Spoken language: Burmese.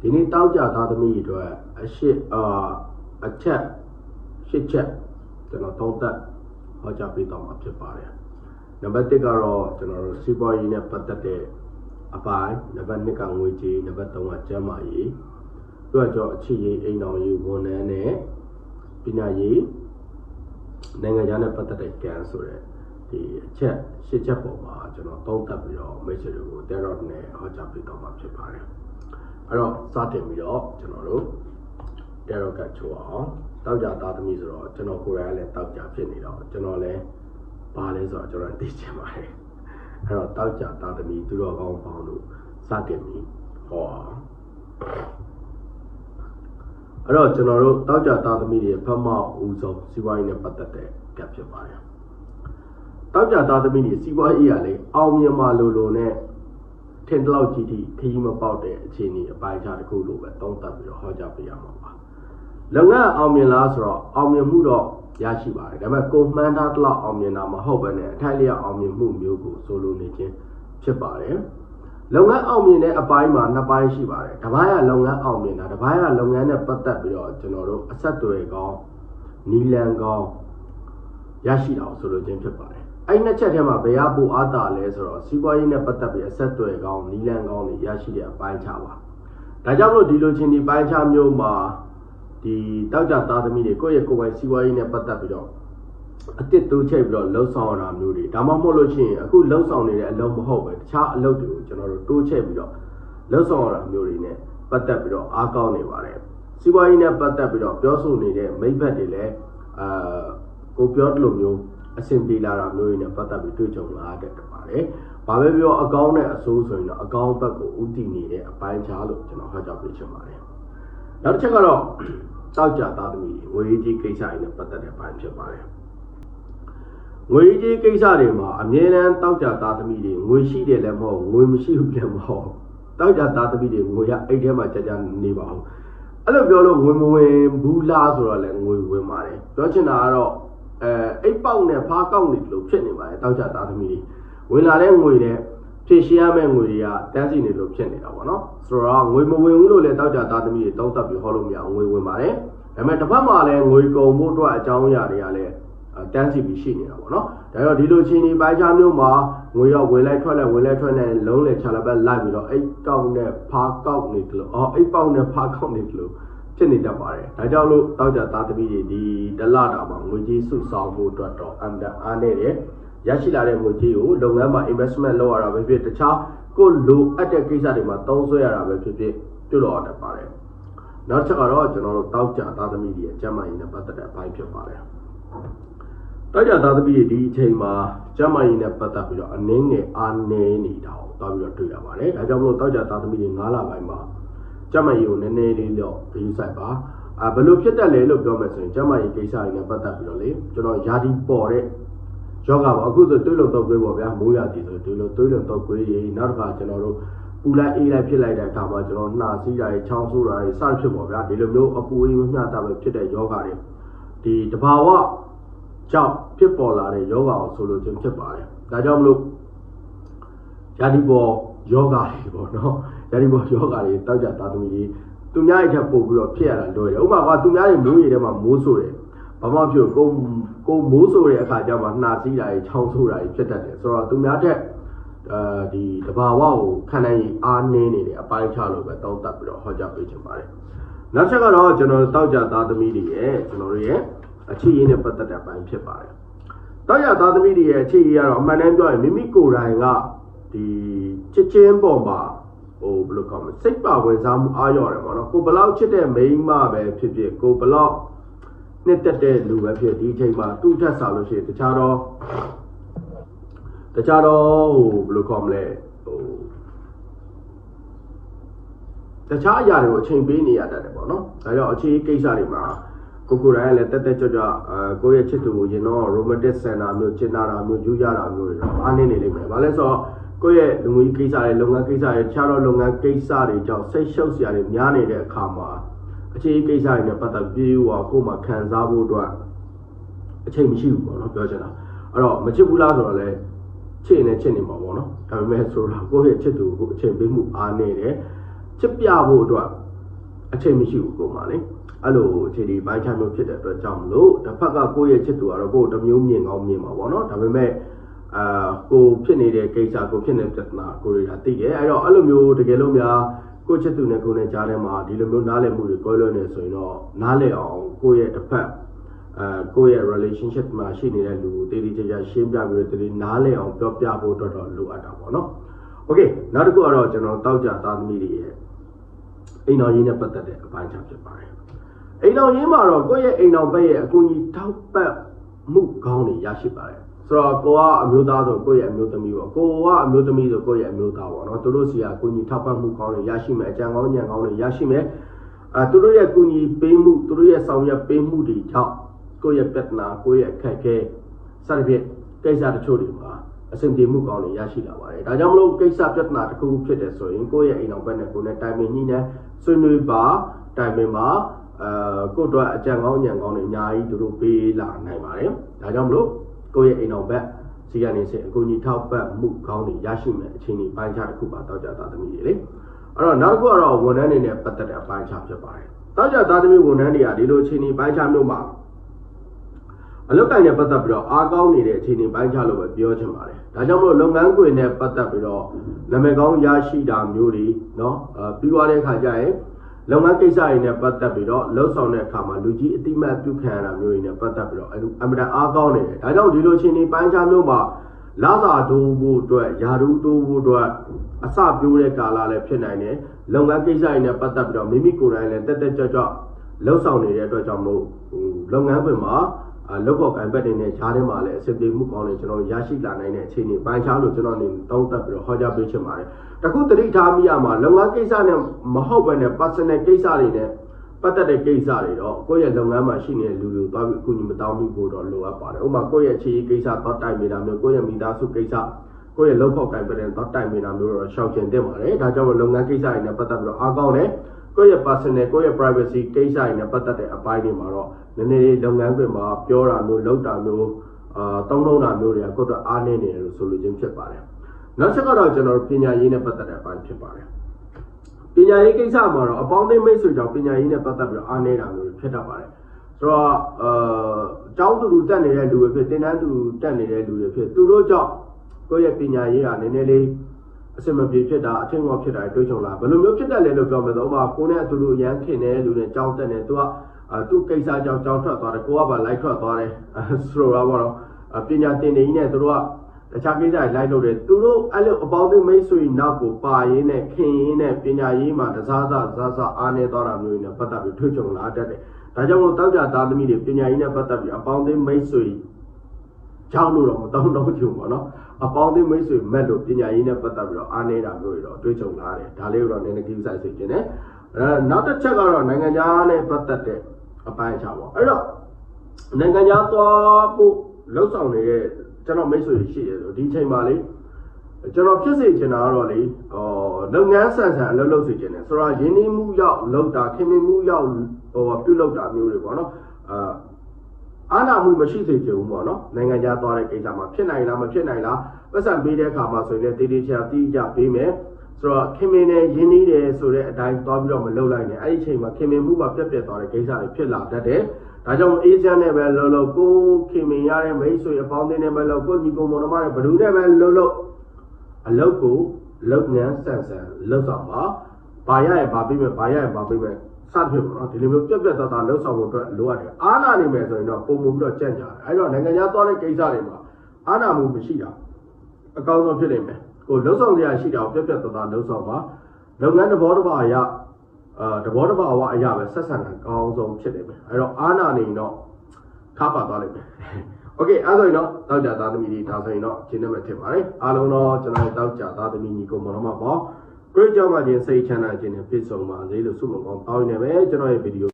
ဒီနေ့တောက်ကြသားသမီးတွေအတွက်အရှိအာအချက်ရှစ်ချက်ကျွန်တော်သုံးသပ်ဟောကြားပေးတော့မှာဖြစ်ပါတယ်နံပါတ်1ကတော့ကျွန်တော်တို့စီးပွားရေးနဲ့ပတ်သက်တဲ့အပိုင်းနံပါတ်2ကငွေကြေးနံပါတ်3ကကျန်းမာရေးသူကကြောင့်အခြေရေးအိမ်တော်ရေးဝန်ထမ်းနဲ့ပညာရေးနိုင်ငံခြားနဲ့ပတ်သက်တဲ့ကံဆိုတဲ့ဒီအချက်ရှစ်ချက်ပေါ်မှာကျွန်တော်သုံးသပ်ပြီးတော့ message တွေကိုတဲတော့နဲ့ဟောကြားပေးတော့မှာဖြစ်ပါတယ် အဲ့တော့စတင်ပြီးတော့ကျွန်တော်တို့တဲရောကတ်ချိုးအောင်တောက်ကြသားသမီးဆိုတော့ကျွန်တော်ကိုယ်တိုင်ကလည်းတောက်ကြဖြစ်နေတော့ကျွန်တော်လည်းပါလဲဆိုတော့ကျွန်တော်သိချင်ပါတယ်အဲ့တော့တောက်ကြသားသမီးသူတော်ကောင်းပေါင်းလို့စတင်ပြီးဟောအောင်အဲ့တော့ကျွန်တော်တို့တောက်ကြသားသမီးတွေဖတ်မောက်ဦးဆုံးစီးပွားရေးနဲ့ပတ်သက်တဲ့ကတ်ဖြစ်ပါတယ်တောက်ကြသားသမီးတွေစီးပွားရေးရလေအောင်မြင်မှလို့လို့နဲ့ ထင်တလောက်ကြီးထိခရီးမပေါက်တဲ့အခြေအနေအပိုင်းခြားတစ်ခုလိုပဲသုံးသပ်ပြီးတော့ဟောကြားပေးရမှာပါလုပ်ငန်းအောင်မြင်လားဆိုတော့အောင်မြင်မှုတော့ရရှိပါတယ်ဒါပေမဲ့ကိုမှန်းထားတလောက်အောင်မြင်တာမဟုတ်ဘဲနဲ့အထိုက်လျောက်အောင်မြင်မှုမျိုးကိုဆိုလိုနေခြင်းဖြစ်ပါတယ်လုပ်ငန်းအောင်မြင်တဲ့အပိုင်းမှာနှစ်ပိုင်းရှိပါတယ်တစ်ပိုင်းကလုပ်ငန်းအောင်မြင်တာတစ်ပိုင်းကလုပ်ငန်းနဲ့ပတ်သက်ပြီးတော့ကျွန်တော်တို့အဆက်အသွယ်ကောင်းနီလန်ကောင်းရရှိတာကိုဆိုလိုခြင်းဖြစ်ပါတယ် အဲ့နှစ်ချက်ထဲမှာဘယ်ဟာပိုအားတာလဲဆိုတော့စီးပွားရေးနဲ့ပတ်သက်ပြီးအဆက်အသွယ်ကောင်းနီလန်ကောင်းတွေရရှိတဲ့အပိုင်းခြားပါဒါကြောင့်မလို့ဒီလိုချင်းဒီပိုင်းခြားမျိုးမှာဒီတောက်ကြသားသမီးတွေကိုယ့်ရဲ့ကိုယ်ပိုင်စီးပွားရေးနဲ့ပတ်သက်ပြီးတော့အတစ်တိုးချိတ်ပြီးတော့လှုပ်ဆောင်ရတာမျိုးတွေဒါမှမဟုတ်လို့ရှိရင်အခုလှုပ်ဆောင်နေတဲ့အလုပ်မဟုတ်ပဲတခြားအလုပ်တွေကိုကျွန်တော်တို့တိုးချိတ်ပြီးတော့လှုပ်ဆောင်ရတာမျိုးတွေနဲ့ပတ်သက်ပြီးတော့အားကောင်းနေပါတယ်စီးပွားရေးနဲ့ပတ်သက်ပြီးတော့ပြောဆိုနေတဲ့မိဘတွေလည်းအာကိုပြောတယ်လို့မျိုး အဆင်ပြေလာတာမျိုးတွေနဲ့ပတ်သက်ပြီးတွေ့ကြုံလာတတ်ပါတယ်။ဘာပဲပြောအကောင်းနဲ့အဆိုးဆိုရင်တော့အကောင်းဘက်ကိုဥတည်နေတဲ့အပိုင်းခြားလို့ကျွန်တော်ဟောကြားပေးချင်ပါတယ်။နောက်တစ်ချက်ကတော့တောက်ကြသားသမီးငွေကြီးကိစ္စတွေနဲ့ပတ်သက်တဲ့ပိုင်းဖြစ်ပါတယ်။ငွေကြီးကိစ္စတွေမှာအမြဲတမ်းတောက်ကြသားသမီးတွေငွေရှိတယ်လည်းမဟုတ်ငွေမရှိဘူးလည်းမဟုတ်တောက်ကြသားသမီးတွေငွေရအိတ်ထဲမှာကြာကြာနေပါဘူး။အဲ့လိုပြောလို့ငွေမဝင်ဘူးလားဆိုတော့လည်းငွေဝင်ပါတယ်။ပြောချင်တာကတော့ အဲအိတ်ပေါက်နဲ့ဖားကောက်နေတယ်လို့ဖြစ်နေပါတယ်တောက်ကြသားသမီးတွေဝင်လာတဲ့ငွေတွေဖြည့်ရှင်းရမယ့်ငွေတွေကတန်းစီနေလို့ဖြစ်နေတာပေါ့နော်ဆိုတော့ငွေမဝင်ဘူးလို့လည်းတောက်ကြသားသမီးတွေတောက်တက်ပြီးဟောလို့မရအောင်ငွေဝင်ပါတယ်ဒါပေမဲ့တစ်ဖက်မှာလည်းငွေကုန်ဖို့အတွက်အကြောင်းအရာတွေကလည်းတန်းစီပြီးရှိနေတာပေါ့နော်ဒါတော့ဒီလိုချင်းဒီပိုင်းခြားမျိုးမှာငွေရောက်ဝင်လိုက်ထွက်လိုက်ဝင်လိုက်ထွက်နေလုံးလေချလာပဲလိုက်ပြီးတော့အိတ်ကောက်နဲ့ဖားကောက်နေတယ်လို့အော်အိတ်ပေါက်နဲ့ဖားကောက်နေတယ်လို့ ဖြစ်နေတတ်ပါတယ်။ဒါကြောင့်လို့တောက်ကြသားသမီးတွေဒီတလတာမှာငွေကြေးစုဆောင်ဖို့အတွက်တော့အမ်ဒအားနေတယ်။ရရှိလာတဲ့ငွေကြေးကိုလုပ်ငန်းမှာ investment လုပ်ရတာပဲဖြစ်တခြားကိုလိုအပ်တဲ့ကိစ္စတွေမှာသုံးစွဲရတာပဲဖြစ်ဖြစ်ပြုလုပ်ရတတ်ပါတယ်။နောက်ချက်ကတော့ကျွန်တော်တို့တောက်ကြသားသမီးတွေအကျမ်းမာရေးနဲ့ပတ်သက်တဲ့အပိုင်းဖြစ်ပါတယ်။တောက်ကြသားသမီးတွေဒီအချိန်မှာကျမ်းမာရေးနဲ့ပတ်သက်ပြီးတော့အနည်းငယ်အားနည်းနေတာကိုတောက်ပြီးတော့တွေ့ရပါတယ်။ဒါကြောင့်မလို့တောက်ကြသားသမီးတွေ9လပိုင်းမှာ ကျမကြီးကိုနည်းနည်းလေးတော့ဂရုစိုက်ပါအာဘယ်လိုဖြစ်တတ်လဲလို့ပြောမယ်ဆိုရင်ကျမကြီးကိစ္စတွေနဲ့ပတ်သက်ပြီးတော့လေကျွန်တော်ယာဒီပေါ်တဲ့ယောဂပါအခုဆိုတွေးလုံတော့ကွေးပေါ့ဗျာမိုးရာသီဆိုတွေးလုံတွေးလုံတော့ကွေးတွေနောက်တစ်ခါကျွန်တော်တို့ပူလိုက်အေးလိုက်ဖြစ်လိုက်တဲ့အခါမှာကျွန်တော်နှာစီးတာတွေချောင်းဆိုးတာတွေစသဖြင့်ပေါ့ဗျာဒီလိုမျိုးအပူအေးမမျှတာပဲဖြစ်တဲ့ယောဂတွေဒီတဘာဝကြောင့်ဖြစ်ပေါ်လာတဲ့ယောဂကိုဆိုလိုခြင်းဖြစ်ပါတယ်ဒါကြောင့်မလို့ယာဒီပေါ်ယောဂတွေပေါ့နော် ယာဒီပေါ်ယောဂတွေတောက်ကြသားသမီးတွေသူများရဲ့ချက်ပို့ပြီးတော့ဖြစ်ရတာလွယ်တယ်ဥပမာကသူများရဲ့မိုးရေထဲမှာမိုးဆိုတယ်ဘာမှဖြစ်ကိုကိုမိုးဆိုတဲ့အခါကျမှနှာစီးတာတွေချောင်းဆိုးတာတွေဖြစ်တတ်တယ်ဆိုတော့သူများတဲ့အဲဒီတဘာဝကိုခံနိုင်ရည်အားနည်းနေတယ်အပိုင်းခြားလို့ပဲတောင်းတပြီးတော့ဟောကြားပေးချင်ပါတယ်နောက်ချက်ကတော့ကျွန်တော်တောက်ကြသားသမီးတွေရဲ့ကျွန်တော်တို့ရဲ့အခြေရင်းနဲ့ပတ်သက်တဲ့အပိုင်းဖြစ်ပါတယ်တောက်ကြသားသမီးတွေရဲ့အခြေရင်းကတော့အမှန်တမ်းပြောရင်မိမိကိုယ်တိုင်ကဒီချစ်ချင်းပေါ်မှာ ဟိုဘယ်လိုကောင်းမလဲစိတ်ပါဝင်စားမှုအားရော့တယ်ပေါ့နော်ကိုဘလောက်ချစ်တဲ့မိန်းမပဲဖြစ်ဖြစ်ကိုဘလောက်နှစ်သက်တဲ့လူပဲဖြစ်ဒီအချိန်မှာသူ့ထက်စားလို့ရှိရင်တခြားတော့တခြားတော့ဟိုဘယ်လိုကောင်းမလဲဟိုတခြားအရာတွေကိုအချိန်ပေးနေရတတ်တယ်ပေါ့နော်ဒါကြောင့်အခြေကိစ္စတွေမှာကိုကိုရိုင်းလည်းတက်တက်ကြွကြွအဲကိုယ့်ရဲ့ချစ်သူကိုရင်တော့ romantic center မျိုးကျင်နာတာမျိုးယူရတာမျိုးတွေတော့အားနေနေလိမ့်မယ်။ဘာလဲဆိုတော့ ကိုယ့်ရဲ့လူမှုရေးကိစ္စတွေလုပ်ငန်းကိစ္စတွေတခြားသောလုပ်ငန်းကိစ္စတွေကြောင့်စိတ်ရှုပ်စရာတွေများနေတဲ့အခါမှာအခြေကိစ္စတွေနဲ့ပတ်သက်ပြီးဟိုကိုယ်မှခံစားဖို့အတွက်အချိန်မရှိဘူးပေါ့နော်ပြောချင်တာ။အဲ့တော့မချစ်ဘူးလားဆိုတော့လေချစ်နေချစ်နေမှာပေါ့နော်။ဒါပေမဲ့ဆိုတော့ကိုယ့်ရဲ့ချစ်သူကိုအချိန်ပေးမှုအားနေတယ်။ချစ်ပြဖို့အတွက်အချိန်မရှိဘူးကိုယ်မှလေအဲ့လိုအခြေဒီပိုင်းခြားမျိုးဖြစ်တဲ့အတွက်ကြောင့်မလို့တစ်ဖက်ကကိုယ့်ရဲ့ချစ်သူကတော့ကိုယ်တစ်မျိုးမြင်ကောင်းမြင်မှာပေါ့နော်ဒါပေမဲ့ အာကိုဖြစ်နေတဲ့ကိစ္စကိုဖြစ်နေတဲ့ပြဿနာကိုတွေကသိတယ်အဲ့တော့အဲ့လိုမျိုးတကယ်လို့များကိုယ့်ချစ်သူနဲ့ကိုယ်နဲ့ကြားထဲမှာဒီလိုမျိုးနားလည်မှုတွေကွဲလွဲနေဆိုရင်တော့နားလည်အောင်ကိုယ့်ရဲ့တစ်ဖက်အဲကိုယ့်ရဲ့ relationship မှာရှိနေတဲ့လူကိုတည်တည်ကြကြရှင်းပြပြီးတော့တည်နားလည်အောင်ပြောပြဖို့အတွက်တော့လိုအပ်တာပေါ့နော်။ Okay နောက်တစ်ခုကတော့ကျွန်တော်တောက်ကြသားသမီးတွေရဲ့အိမ်တော်ရေးနဲ့ပတ်သက်တဲ့အပိုင်းချဖြစ်ပါတယ်။အိမ်တော်ရေးမှာတော့ကိုယ့်ရဲ့အိမ်တော်ဘက်ရဲ့အကူအညီထောက်ပံ့မှုကောင်းတွေရရှိပါတယ်။ ဆိုတော့ကိုကအမျိုးသားဆိုကိုယ့်ရဲ့အမျိုးသမီးပေါ့။ကိုကအမျိုးသမီးဆိုကိုယ့်ရဲ့အမျိုးသားပေါ့နော်။သူတို့စီကအကူအညီထောက်ပံ့မှုကောင်းတွေရရှိမယ်။အကြံကောင်းဉာဏ်ကောင်းတွေရရှိမယ်။အဲသူတို့ရဲ့ကူညီပေးမှုသူတို့ရဲ့ဆောင်ရွက်ပေးမှုတွေကြောင့်ကိုယ့်ရဲ့ပြဿနာကိုယ့်ရဲ့အခက်အခဲစသဖြင့်ကိစ္စတချို့တွေမှာအဆင်ပြေမှုကောင်းတွေရရှိလာပါတယ်။ဒါကြောင့်မလို့ကိစ္စပြဿနာတစ်ခုခုဖြစ်တယ်ဆိုရင်ကိုယ့်ရဲ့အိမ်တော်ဘက်နဲ့ကိုယ်နဲ့တိုင်ပင်ညှိနှိုင်းဆွေးနွေးပါတိုင်ပင်ပါအဲကိုယ့်အတွက်အကြံကောင်းဉာဏ်ကောင်းတွေအများကြီးသူတို့ပေးလာနိုင်ပါတယ်။ဒါကြောင့်မလို့ ကိုယ့်ရဲ့အိမ်တော်ဘက်စီကနေစအကူအညီထောက်ပံ့မှုကောင်းတွေရရှိမယ်အခြေအနေပိုင်းခြားတစ်ခုပါတောက်ကြတာသမီးတွေလေ။အဲ့တော့နောက်တစ်ခုကတော့ဝန်ထမ်းတွေနဲ့ပတ်သက်တဲ့အပိုင်းခြားဖြစ်ပါတယ်။တောက်ကြသားသမီးဝန်ထမ်းတွေကဒီလိုအခြေအနေပိုင်းခြားမျိုးမှာအလုပ်ကိုင်နဲ့ပတ်သက်ပြီးတော့အားကောင်းနေတဲ့အခြေအနေပိုင်းခြားလို့ပဲပြောချင်ပါတယ်။ဒါကြောင့်မို့လုပ်ငန်းခွင်နဲ့ပတ်သက်ပြီးတော့နာမည်ကောင်းရရှိတာမျိုးတွေเนาะအဲပြီးသွားတဲ့အခါကျရင် လုပ်ငန်းကိစ္စတွေနဲ့ပတ်သက်ပြီးတော့လှုပ်ဆောင်တဲ့အခါမှာလူကြီးအတိမတ်ပြုခံရတာမျိုးတွေနဲ့ပတ်သက်ပြီးတော့အမှန်တန်အားကောင်းနေတယ်။ဒါကြောင့်ဒီလိုအခြေအနေပိုင်းခြားမျိုးမှာလာစာတိုးဖို့အတွက်ယာရုတိုးဖို့အတွက်အစပြိုးတဲ့ကာလလည်းဖြစ်နိုင်တယ်။လုပ်ငန်းကိစ္စတွေနဲ့ပတ်သက်ပြီးတော့မိမိကိုယ်တိုင်လည်းတက်တက်ကြွကြွလှုပ်ဆောင်နေတဲ့အတွက်ကြောင့်မို့ဟိုလုပ်ငန်းခွင်မှာအလုပ်ပေါ်ကံပတ်နေတဲ့ဈားထဲမှာလည်းအဆင်ပြေမှုကောင်းတယ်ကျွန်တော်ရရှိလာနိုင်တဲ့အခြေအနေပိုင်းခြားလို့ကျွန်တော်နေတောင်းတက်ပြီးတော့ဟောကြားပေးချင်ပါတယ်။ တခုတတိထားမိရမှာလုပ်ငန်းကိစ္စနဲ့မဟုတ်ဘဲနဲ့ personal ကိစ္စတွေနဲ့ပတ်သက်တဲ့ကိစ္စတွေတော့ကိုယ့်ရဲ့လုပ်ငန်းမှာရှိနေတဲ့လူတွေသွားပြီးအကူအညီမတောင်းမိဖို့တော့လိုအပ်ပါတယ်။ဥပမာကိုယ့်ရဲ့အခြေရေးကိစ္စတော့တိုင်မိတာမျိုးကိုယ့်ရဲ့မိသားစုကိစ္စကိုယ့်ရဲ့လုပ်ဖို့ကံပတ်တဲ့တော့တိုင်မိတာမျိုးတော့ရှောင်ကျဉ်တင်ပါတယ်။ဒါကြောင့်လုပ်ငန်းကိစ္စတွေနဲ့ပတ်သက်ပြီးတော့အားကောင်းတယ်။ကိုယ့်ရဲ့ personal ကိုယ့်ရဲ့ privacy ကိစ္စတွေနဲ့ပတ်သက်တဲ့အပိုင်းတွေမှာတော့နည်းနည်းလေးလုပ်ငန်းခွင်မှာပြောတာမျိုးလုပ်တာမျိုးအာတုံးလုံးတာမျိုးတွေကကိုယ့်အတွက်အားနည်းနေတယ်လို့ဆိုလိုခြင်းဖြစ်ပါတယ်။ နောက်ချက်ကတော့ကျွန်တော်တို့ပညာရေးနဲ့ပတ်သက်တဲ့အပိုင်းဖြစ်ပါတယ်။ပညာရေးကိစ္စမှာတော့အပေါင်းအသင်းမိတ်ဆွေကြောင့်ပညာရေးနဲ့ပတ်သက်ပြီးတော့အားနည်းတာမျိုးတွေဖြစ်တတ်ပါတယ်။ဆိုတော့အာအကျောင်းသူလူတက်နေတဲ့လူတွေဖြစ်တင်တန်းသူလူတက်နေတဲ့လူတွေဖြစ်သူတို့ကြောင့်ကိုယ့်ရဲ့ပညာရေးကနည်းနည်းလေးအစင်မပြေဖြစ်တာအထင်ကောဖြစ်တာတွေးချုံလာဘယ်လိုမျိုးဖြစ်တတ်လဲလို့ပြောမယ်ဆိုတော့ဥပမာကိုယ်နဲ့အတူတူအရန်ခင်နေတဲ့လူတွေကြောင်းတက်နေသူကအာသူ့ကိစ္စကြောင့်ကြောင်းထွက်သွားတယ်ကိုကပါလိုက်ထွက်သွားတယ်ဆိုတော့ဘောတော့ပညာတင်နေကြီးနဲ့သူတို့က တခြားကိစ္စတွေလိုက်လို့တယ်သူတို့အဲ့လိုအပေါင်းအသင်းမိတ်ဆွေနောက်ကိုပါရင်းနဲ့ခင်ရင်းနဲ့ပညာရေးမှာတစားစားတစားစားအားနေသွားတာမျိုးတွေနဲ့ပတ်သက်ပြီးထွေးချုံလာတတ်တယ်ဒါကြောင့်မို့တောက်ကြသားသမီးတွေပညာရေးနဲ့ပတ်သက်ပြီးအပေါင်းအသင်းမိတ်ဆွေကြောင်းလို့တော့မတောင်းတော့ချူပေါ့နော်အပေါင်းအသင်းမိတ်ဆွေမက်လို့ပညာရေးနဲ့ပတ်သက်ပြီးတော့အားနေတာမျိုးတွေတော့တွေးချုံလာတယ်ဒါလေးကိုတော့နည်းနည်းကြီးဆိုင်စေချင်တယ်အဲနောက်တစ်ချက်ကတော့နိုင်ငံခြားနဲ့ပတ်သက်တဲ့အပိုင်းအခြားပေါ့အဲ့တော့နိုင်ငံခြားသွားဖို့လှုပ်ဆောင်နေတဲ့ ကျွန်တော်မိတ်ဆွေရှိတယ်ဆိုဒီအချိန်မှာလေကျွန်တော်ဖြစ်စေချင်တာကတော့လေဟောလုပ်ငန်းဆန်ဆန်အလုပ်လုပ်စေချင်တယ်ဆိုတော့ရင်းနှီးမှုရောက်လုပ်တာခင်မင်မှုရောက်ဟောပြုလုပ်တာမျိုးတွေပေါ့နော်အာအာနာမှုမရှိစေချင်ဘူးပေါ့နော်နိုင်ငံခြားသွားတဲ့ကိစ္စမှာဖြစ်နိုင်လားမဖြစ်နိုင်လားပတ်စံပေးတဲ့အခါမှာဆိုရင်လည်းတေးသေးချာတီးကြပေးမယ် ဆိုတော့ခင်မင်နဲ့ရင်းနှီးတယ်ဆိုတဲ့အတိုင်းသွားပြီးတော့မလုပ်လိုက်နဲ့အဲ့ဒီအချိန်မှာခင်မင်မှုကပြက်ပြက်သွားတဲ့ကိစ္စတွေဖြစ်လာတတ်တယ်ဒါကြောင့်အေးချမ်းနဲ့ပဲလှုပ်လှုပ်ကိုခင်မင်ရတဲ့မိတ်ဆွေအပေါင်းအသင်းနဲ့ပဲလှုပ်ကိုညီကောင်မောင်နှမတွေဘယ်သူနဲ့ပဲလှုပ်လှုပ်အလုပ်ကိုလုပ်ငန်းဆန်ဆန်လုပ်ဆောင်ပါဘာရရဲ့ဘာပြီးမဲ့ဘာရရဲ့ဘာပြီးမဲ့စသဖြင့်ပေါ့နော်ဒီလိုမျိုးပြက်ပြက်သားသားလှုပ်ဆောင်ဖို့အတွက်လိုအပ်တယ်အားနာနေမယ်ဆိုရင်တော့ပုံမှုပြီးတော့ကြံ့ကြတယ်အဲ့တော့နိုင်ငံခြားသွားတဲ့ကိစ္စတွေမှာအားနာမှုမရှိတာအကောင်းဆုံးဖြစ်နေမယ် ကိုလှုပ်ဆောင်ရရှိတာကိုပြက်ပြက်သားသားလှုပ်ဆောင်ပါလုပ်ငန်းတဘောတစ်ပါးအရအာတဘောတစ်ပါးအဝအရပဲဆက်ဆံတာအကောင်းဆုံးဖြစ်နေမယ်အဲ့တော့အားနာနေရင်တော့ခါပါသွားလိမ့်မယ် โอเคအဲ့ဆိုရင်တော့တောက်ကြသားသမီးတွေဒါဆိုရင်တော့ရှင်းနေမှာထင်ပါတယ်အားလုံးတော့ကျွန်တော်တောက်ကြသားသမီးညီကိုမောင်နှမပေါ့ကြွေးကြောက်မှချင်းစိတ်ချမ်းသာခြင်းနဲ့ပြည့်စုံပါစေလို့ဆုမကောင်းတောင်းနေပဲကျွန်တော်ရဲ့ဗီဒီယို